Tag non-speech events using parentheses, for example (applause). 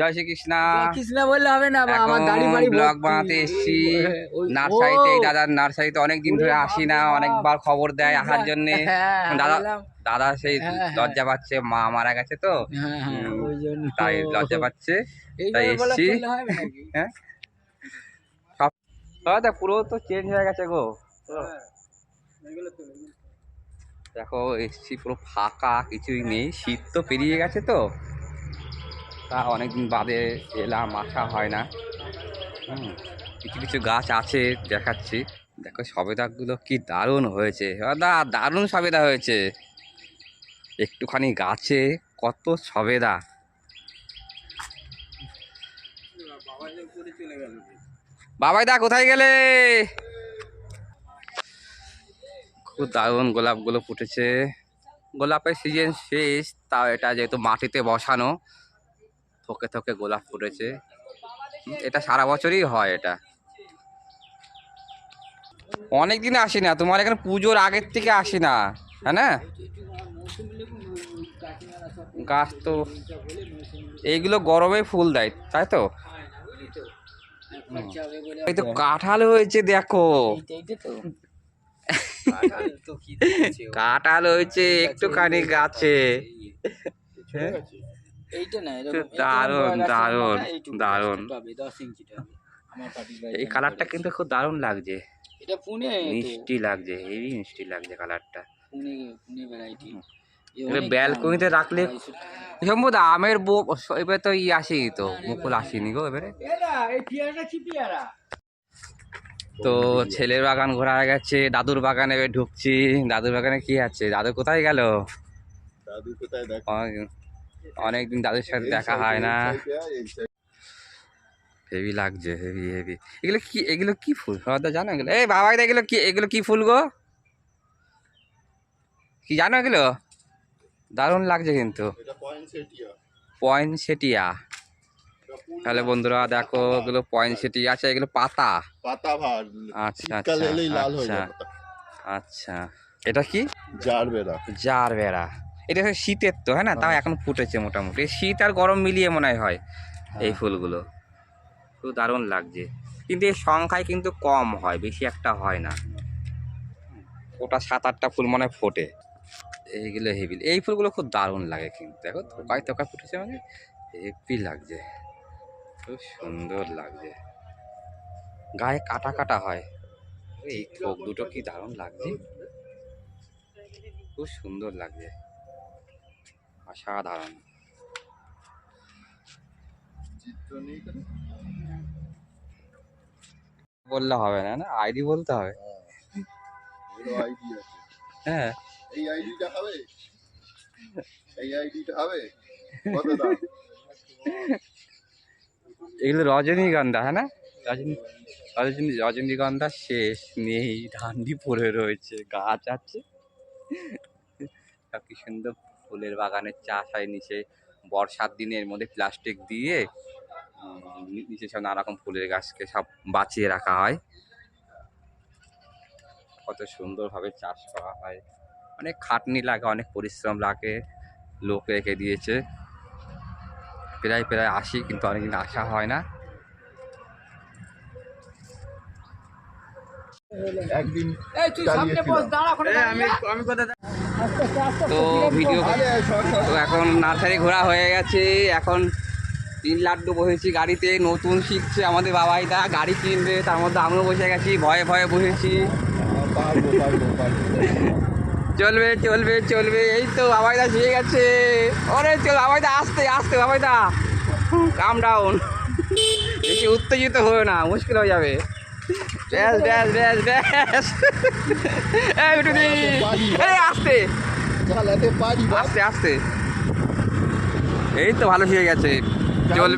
জয় শ্রীকৃষ্ণ। কৃষ্ণ বললে হবে না আমার দাড়ি বাড়ি ব্লগ বানাতে এসছি। নার্সারিতে এই দাদার নার্সারিতে অনেক দিন ধরে আসি না অনেকবার খবর দেয় আসার জন্য। হ্যাঁ, দাদা দাদা সেই হ্যাঁ, হ্যাঁ। লজ্জা পাচ্ছে মা মারা গেছে তো। হ্যাঁ, হ্যাঁ। তাই লজ্জা পাচ্ছে। তাই এসছি। হ্যাঁ। দাদা পুরো তো চেঞ্জ হয়ে গেছে গো। দেখো এসছি পুরো ফাঁকা কিছুই নেই। শীত তো পেরিয়ে গেছে তো। তা অনেকদিন বাদে এলাম, আসা হয় না। কিছু কিছু গাছ আছে, দেখাচ্ছি। দেখো সবেদাগুলো কি দারুণ হয়েছে। দা, দারুণ সবেদা হয়েছে। একটুখানি গাছে কত সবেদা। বাবাই দা, কোথায় গেলে? খুব দারুণ গোলাপগুলো ফুটেছে। গোলাপের সিজন শেষ, তাও এটা যেহেতু মাটিতে বসানো থোকে থোকে গোলাপ ফুটেছে। এটা সারা বছরই হয় এটা। অনেক দিন আসি না তোমার এখানে পুজোর আগের থেকে আসি না হ্যাঁ না? গাছ তো এইগুলো গরমে ফুল দেয় তাই তো? এই তো কাঁঠাল হয়েছে দেখো। কাঁঠাল হয়েছে একটুখানি গাছে। এইটা না, এরকম- দারুণ, দারুণ, দারুণ। এই কালারটা কিন্তু খুব দারুণ লাগছে। এটা পুনে মিষ্টি লাগছে হেভি মিষ্টি লাগছে কালারটা পুনে পুনে ভ্যারাইটি ব্যালকনিতে রাখলে- সম্ভবত আমের বো এবার তো ই আসেনি তো মুকুল আসেনি গো এবারে। তো ছেলের বাগান ঘোরা হয়ে গেছে দাদুর বাগানে এবার ঢুকছি। দাদুর বাগানে কি আছে? দাদু কোথায় গেল? দাদু কোথায় অনেকদিন দাদুর সাথে দেখা হয় না। হেভি লাগছে হেভি হেভি এগুলো কি এগুলো কি ফুল? সবাই জানো এগুলো। এই বাবা এগুলো কি এগুলো কি ফুল গো? কি জানো এগুলো? দারুণ লাগছে কিন্তু। পয়েন্টসেটিয়া পয়েন্টসেটিয়া তাহলে বন্ধুরা দেখো এগুলো পয়েন্ট পয়েন্টসেটিয়া আছে এগুলো পাতা। পাতা আচ্ছা আচ্ছা আচ্ছা। আচ্ছা। এটা কি? জার বেড়া জার বেড়া এটা শীতের তো হ্যাঁ না? তাও এখন ফুটেছে মোটামুটি। শীত আর গরম মিলিয়ে মনে হয় হয় এই ফুলগুলো। খুব দারুণ লাগছে। কিন্তু এর সংখ্যায় কিন্তু কম হয় বেশি একটা হয় না। ওটা সাত আটটা ফুল মনে ফোটে। এইগুলো হেভি এই ফুলগুলো খুব দারুণ লাগে কিন্তু। দেখো থোকায় থোকায় ফুটেছে মানে হেভি লাগছে। খুব সুন্দর লাগছে। গায়ে কাটা কাটা হয়। এই থোক দুটো কি দারুণ লাগছে। খুব সুন্দর লাগছে। অসাধারণ? বললে হবে না না আইডি বলতে হবে। হ্যাঁ। এই আইডিটা হবে? এই আইডিটা হবে? এগুলো রজনীগন্ধা হ্যাঁ না? রজনী রজনী রজনীগন্ধা শেষ নেই ডান্ডি পড়ে রয়েছে গাছ আছে। (laughs) কি সুন্দর ফুলের বাগানের চাষ হয় নিচে বর্ষার দিনে এর মধ্যে প্লাস্টিক দিয়ে নিচে সব নানা রকম ফুলের গাছকে সব বাঁচিয়ে রাখা হয়। কত সুন্দরভাবে চাষ করা হয়। অনেক খাটনি লাগে অনেক পরিশ্রম লাগে লোক রেখে দিয়েছে। প্রায় প্রায় আসি কিন্তু অনেকদিন আসা হয় না। একদিন এই তুই তো ভিডিও তো এখন নার্সারি ঘোরা হয়ে গেছে। এখন তিন লাড্ডু বসেছি গাড়িতে, নতুন শিখছে আমাদের বাবাইদা, গাড়ি কিনবে, তার মধ্যে আমিও বসে গেছি, ভয়ে ভয়ে বসেছি। চলবে চলবে চলবে, এই তো বাবাই বাবাইদা শিখে গেছে। ওরে, চল বাবাইদা, আসতে আসতে বাবাইদা। কাম ডাউন বেশি উত্তেজিত হয়ে না, মুশকিল হয়ে যাবে। ব্যাস ব্যাস ব্যাস ব্যাস আসতে। আস্তে আস্তে। এই তো ভালো হয়ে গেছে। চলবে